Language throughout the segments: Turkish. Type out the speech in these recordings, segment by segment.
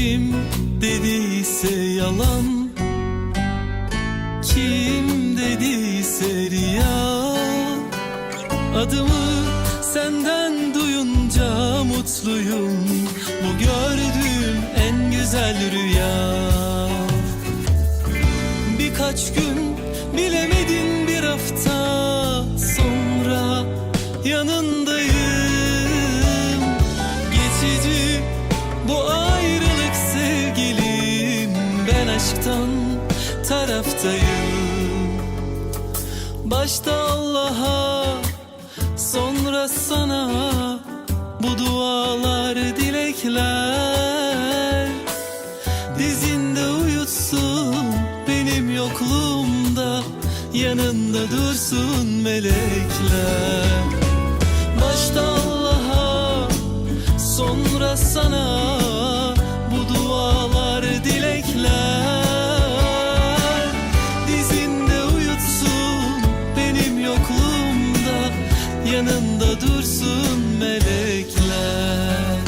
Kim dediyse yalan Kim dediyse riya. Adımı senden duyunca mutluyum Bu gördüğüm en güzel rüya. Birkaç gün bilemedin bir hafta Sonra yanındayım. Geçici bu ay aşktan taraftayım. Başta Allah'a sonra sana Bu dualar dilekler. Dizinde uyutsun benim yokluğumda Yanında dursun melekler. Başta Allah'a sonra sana Yanında dursun melekler.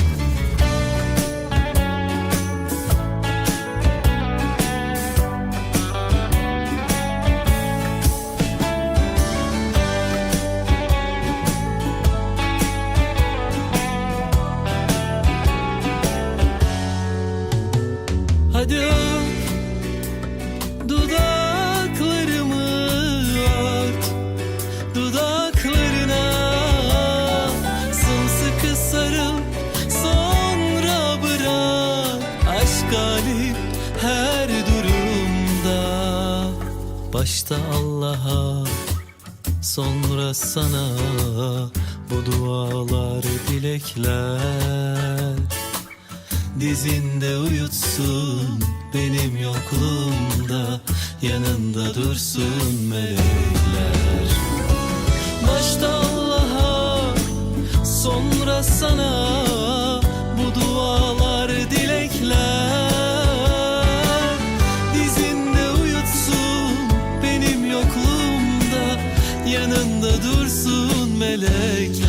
Hadi galip her durumda. Başta Allah'a sonra sana Bu dualar dilekler. Dizinde uyutsun benim yokluğumda Yanında dursun melekler Yanında dursun melekler